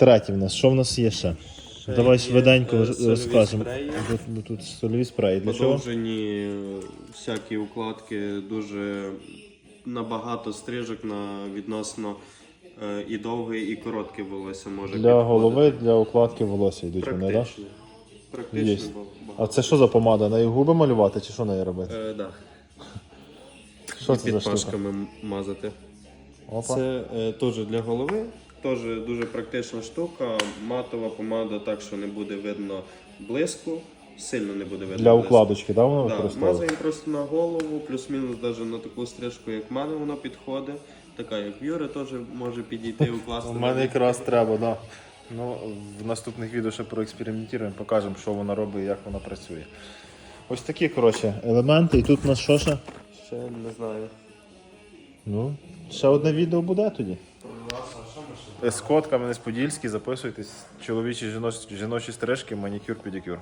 третє в нас. Що в нас є ще? Давай є, швиденько е, сольові розкажемо. спреї. Тут, тут сольові спреї. Для чого? Подовжені е, всякі укладки, дуже набагато стрижок на відносно е, і довге, і коротке волосся може Для підходити. голови, для укладки волосся йдуть вони, так? Практично. Практично, Є. А багато. це що за помада? На її губи малювати чи що нею робити? Е, да. Що і це за під штука? м- мазати. Опа. Це е, теж для голови, теж дуже практична штука. Матова помада так, що не буде видно блиску, сильно не буде видно. Для укладочки, так, воно Да, мазаємо просто на голову, плюс-мінус навіть на таку стрижку, як в мене, воно підходить. Така, як в Юри, теж може підійти і укласти. У мене якраз треба, так. Да. Ну, в наступних відео ще проекспериментуємо, покажемо, що вона робить і як вона працює. Ось такі, коротше, елементи. І тут у нас що ще? Ще не знаю. Ну, ще одне відео буде тоді. Ескот, Кам'янець-Подільський, записуйтесь. Чоловічі жіночі, жіночі стрижки, манікюр, педикюр.